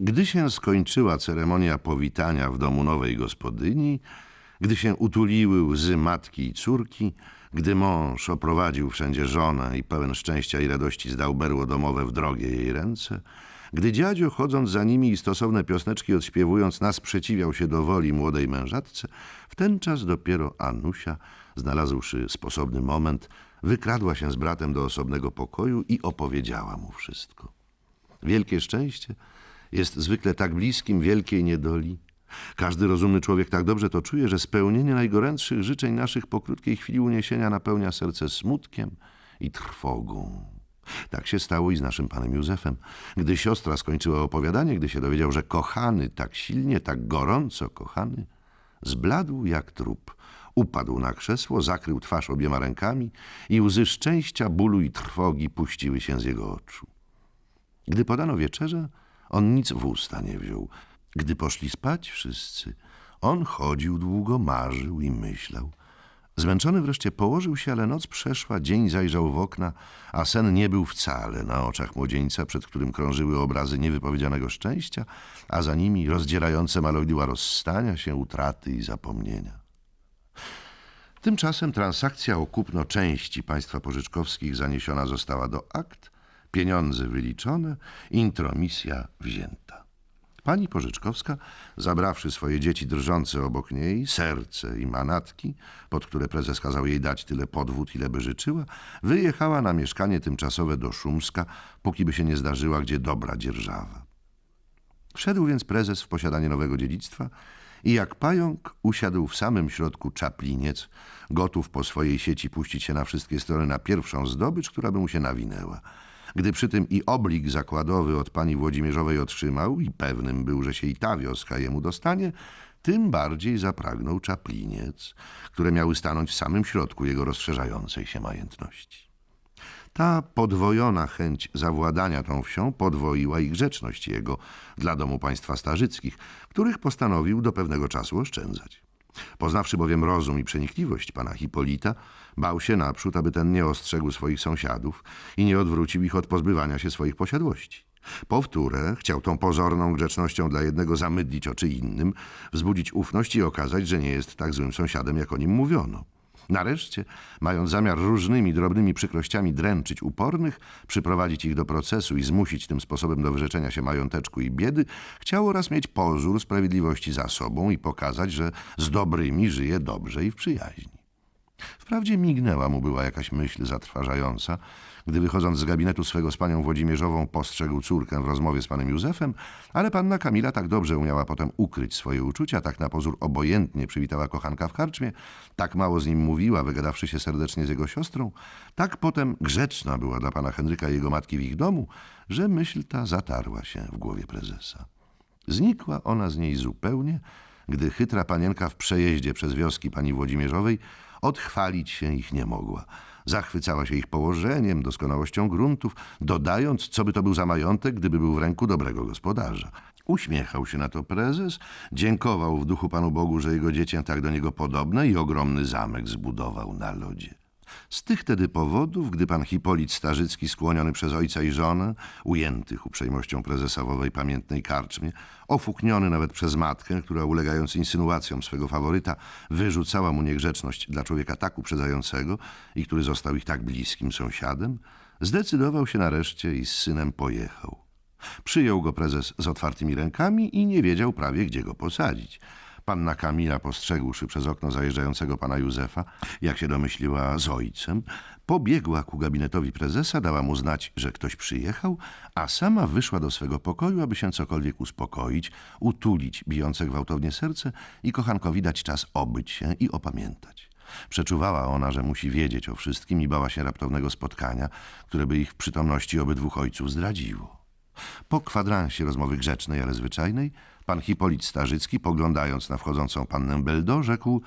Gdy się skończyła ceremonia powitania w domu nowej gospodyni, gdy się utuliły łzy matki i córki, gdy mąż oprowadził wszędzie żonę i pełen szczęścia i radości zdał berło domowe w drogie jej ręce, gdy dziadzio, chodząc za nimi i stosowne piosneczki odśpiewując, nasprzeciwiał się do woli młodej mężatce, w ten czas dopiero Anusia, znalazłszy sposobny moment, wykradła się z bratem do osobnego pokoju i opowiedziała mu wszystko. Wielkie szczęście jest zwykle tak bliskim wielkiej niedoli. Każdy rozumny człowiek tak dobrze to czuje, że spełnienie najgorętszych życzeń naszych po krótkiej chwili uniesienia napełnia serce smutkiem i trwogą. Tak się stało i z naszym panem Józefem. Gdy siostra skończyła opowiadanie, gdy się dowiedział, że kochany tak silnie, tak gorąco kochany, zbladł jak trup. Upadł na krzesło, zakrył twarz obiema rękami i łzy szczęścia, bólu i trwogi puściły się z jego oczu. Gdy podano wieczerze, on nic w usta nie wziął. Gdy poszli spać wszyscy, on chodził długo, marzył i myślał. Zmęczony wreszcie położył się, ale noc przeszła, dzień zajrzał w okna, a sen nie był wcale na oczach młodzieńca, przed którym krążyły obrazy niewypowiedzianego szczęścia, a za nimi rozdzierające malowidła rozstania się, utraty i zapomnienia. Tymczasem transakcja o kupno części państwa pożyczkowskich zaniesiona została do akt, pieniądze wyliczone, intromisja wzięta. Pani Pożyczkowska, zabrawszy swoje dzieci drżące obok niej, serce i manatki, pod które prezes kazał jej dać tyle podwód, ile by życzyła, wyjechała na mieszkanie tymczasowe do Szumska, póki by się nie zdarzyła gdzie dobra dzierżawa. Wszedł więc prezes w posiadanie nowego dziedzictwa i jak pająk usiadł w samym środku czapliniec, gotów po swojej sieci puścić się na wszystkie strony na pierwszą zdobycz, która by mu się nawinęła. Gdy przy tym i oblik zakładowy od pani Włodzimierzowej otrzymał i pewnym był, że się i ta wioska jemu dostanie, tym bardziej zapragnął czapliniec, które miały stanąć w samym środku jego rozszerzającej się majętności. Ta podwojona chęć zawładania tą wsią podwoiła i grzeczność jego dla domu państwa starzyckich, których postanowił do pewnego czasu oszczędzać. Poznawszy bowiem rozum i przenikliwość pana Hipolita, bał się naprzód, aby ten nie ostrzegł swoich sąsiadów i nie odwrócił ich od pozbywania się swoich posiadłości. Powtórę chciał tą pozorną grzecznością dla jednego zamydlić oczy innym, wzbudzić ufność i okazać, że nie jest tak złym sąsiadem, jak o nim mówiono. Nareszcie, mając zamiar różnymi drobnymi przykrościami dręczyć upornych, przyprowadzić ich do procesu i zmusić tym sposobem do wyrzeczenia się mająteczku i biedy, chciał oraz mieć pozór sprawiedliwości za sobą i pokazać, że z dobrymi żyje dobrze i w przyjaźni. Wprawdzie mignęła mu była jakaś myśl zatrważająca, gdy wychodząc z gabinetu swego z panią Włodzimierzową postrzegł córkę w rozmowie z panem Józefem, ale panna Kamila tak dobrze umiała potem ukryć swoje uczucia, tak na pozór obojętnie przywitała kochanka w karczmie, tak mało z nim mówiła, wygadawszy się serdecznie z jego siostrą, tak potem grzeczna była dla pana Henryka i jego matki w ich domu, że myśl ta zatarła się w głowie prezesa. Znikła ona z niej zupełnie, gdy chytra panienka w przejeździe przez wioski pani Włodzimierzowej odchwalić się ich nie mogła. Zachwycała się ich położeniem, doskonałością gruntów, dodając, co by to był za majątek, gdyby był w ręku dobrego gospodarza. Uśmiechał się na to prezes, dziękował w duchu Panu Bogu, że jego dziecię tak do niego podobne i ogromny zamek zbudował na lodzie. Z tych tedy powodów, gdy pan Hipolit Starzycki, skłoniony przez ojca i żonę, ujętych uprzejmością prezesa pamiętnej karczmie, ofukniony nawet przez matkę, która ulegając insynuacjom swego faworyta, wyrzucała mu niegrzeczność dla człowieka tak uprzedzającego i który został ich tak bliskim sąsiadem, zdecydował się nareszcie i z synem pojechał. Przyjął go prezes z otwartymi rękami i nie wiedział prawie, gdzie go posadzić. Panna Kamila, postrzegłszy przez okno zajeżdżającego pana Józefa, jak się domyśliła z ojcem, pobiegła ku gabinetowi prezesa, dała mu znać, że ktoś przyjechał, a sama wyszła do swego pokoju, aby się cokolwiek uspokoić, utulić bijące gwałtownie serce i kochankowi dać czas obyć się i opamiętać. Przeczuwała ona, że musi wiedzieć o wszystkim i bała się raptownego spotkania, które by ich w przytomności obydwóch ojców zdradziło. Po kwadransie rozmowy grzecznej, ale zwyczajnej, pan Hipolit Starzycki, poglądając na wchodzącą pannę Beldo, rzekł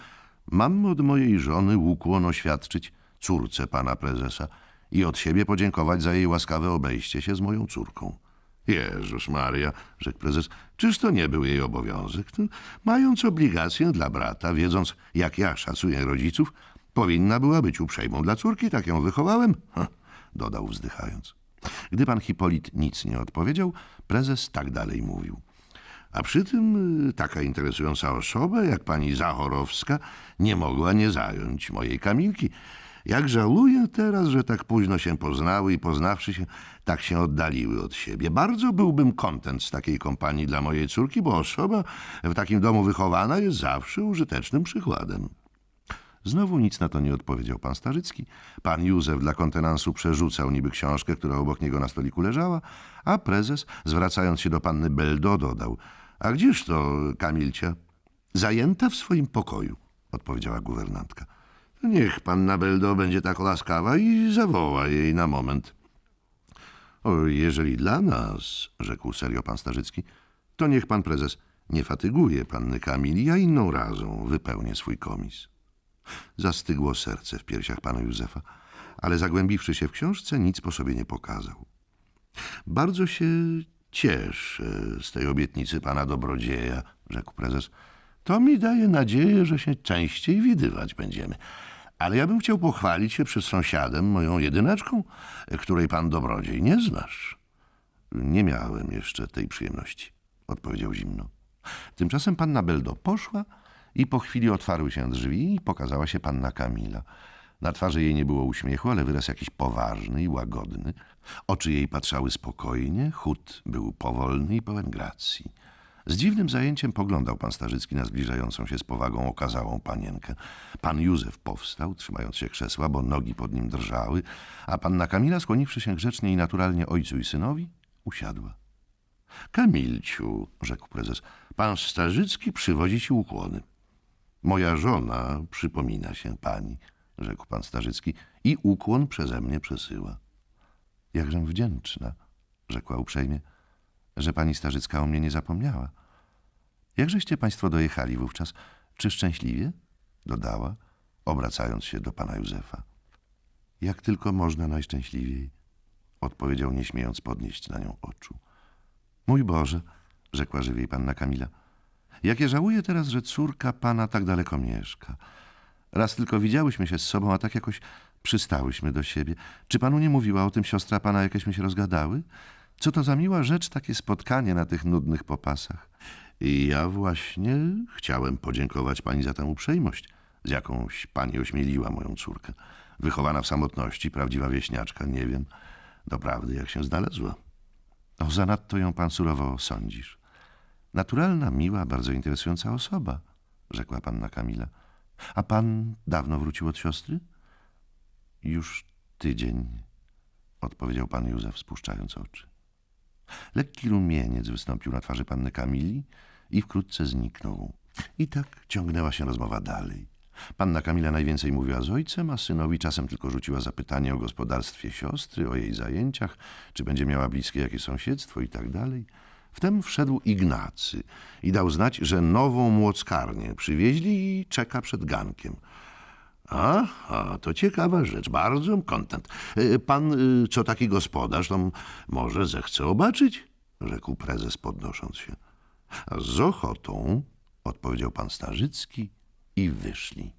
Mam od mojej żony ukłon oświadczyć córce pana prezesa i od siebie podziękować za jej łaskawe obejście się z moją córką. Jezus Maria, rzekł prezes, czyż to nie był jej obowiązek? To, mając obligację dla brata, wiedząc, jak ja szacuję rodziców, powinna była być uprzejmą dla córki, tak ją wychowałem, ha, dodał wzdychając. Gdy pan Hipolit nic nie odpowiedział, prezes tak dalej mówił. A przy tym y, taka interesująca osoba jak pani Zachorowska nie mogła nie zająć mojej Kamilki. Jak żałuję teraz, że tak późno się poznały i poznawszy się, tak się oddaliły od siebie. Bardzo byłbym kontent z takiej kompanii dla mojej córki, bo osoba w takim domu wychowana jest zawsze użytecznym przykładem. Znowu nic na to nie odpowiedział pan Starzycki. Pan Józef dla kontenansu przerzucał niby książkę, która obok niego na stoliku leżała, a prezes, zwracając się do panny Beldo, dodał — A gdzież to, Kamilcia? — Zajęta w swoim pokoju — odpowiedziała guwernantka. — Niech panna Beldo będzie tak łaskawa i zawoła jej na moment. — O, jeżeli dla nas — rzekł serio pan Starzycki — to niech pan prezes nie fatyguje panny Kamili, ja inną razą wypełnię swój komis. Zastygło serce w piersiach pana Józefa, ale zagłębiwszy się w książce, nic po sobie nie pokazał. Bardzo się cieszę z tej obietnicy pana dobrodzieja, rzekł prezes. To mi daje nadzieję, że się częściej widywać będziemy. Ale ja bym chciał pochwalić się przed sąsiadem, moją jedyneczką, której pan dobrodziej nie znasz. Nie miałem jeszcze tej przyjemności, odpowiedział zimno. Tymczasem panna Beldo poszła i po chwili otwarły się drzwi i pokazała się panna Kamila. Na twarzy jej nie było uśmiechu, ale wyraz jakiś poważny i łagodny. Oczy jej patrzały spokojnie, chód był powolny i pełen gracji. Z dziwnym zajęciem poglądał pan Starzycki na zbliżającą się z powagą okazałą panienkę. Pan Józef powstał, trzymając się krzesła, bo nogi pod nim drżały, a panna Kamila, skłoniwszy się grzecznie i naturalnie ojcu i synowi, usiadła. Kamilciu, rzekł prezes, pan Starzycki przywodzi ci ukłony. Moja żona przypomina się pani, rzekł pan Starzycki, i ukłon przeze mnie przesyła. Jakżem wdzięczna, rzekła uprzejmie, że pani Starzycka o mnie nie zapomniała. Jakżeście państwo dojechali wówczas? Czy szczęśliwie? dodała, obracając się do pana Józefa. Jak tylko można najszczęśliwiej, odpowiedział, nie śmiejąc podnieść na nią oczu. Mój Boże, rzekła żywiej panna Kamila, jakie żałuję teraz, że córka pana tak daleko mieszka. Raz tylko widziałyśmy się z sobą, a tak jakoś przystałyśmy do siebie. Czy panu nie mówiła o tym siostra pana, jakieśmy się rozgadały? Co to za miła rzecz, takie spotkanie na tych nudnych popasach. I ja właśnie chciałem podziękować pani za tę uprzejmość, z jakąś pani ośmieliła moją córkę. Wychowana w samotności, prawdziwa wieśniaczka, nie wiem doprawdy jak się znalazła. O, zanadto ją pan surowo sądzisz. Naturalna, miła, bardzo interesująca osoba, rzekła panna Kamila. A pan dawno wrócił od siostry? Już tydzień, odpowiedział pan Józef, spuszczając oczy. Lekki rumieniec wystąpił na twarzy panny Kamili i wkrótce zniknął. I tak ciągnęła się rozmowa dalej. Panna Kamila najwięcej mówiła z ojcem, a synowi czasem tylko rzuciła zapytanie o gospodarstwie siostry, o jej zajęciach, czy będzie miała bliskie jakie sąsiedztwo i tak dalej. Wtem wszedł Ignacy i dał znać, że nową młockarnię przywieźli i czeka przed gankiem. Aha, to ciekawa rzecz, bardzo kontent. E, Pan, y, co taki gospodarz, to może zechce obaczyć? Rzekł prezes, podnosząc się. Z ochotą, odpowiedział pan Starzycki i wyszli.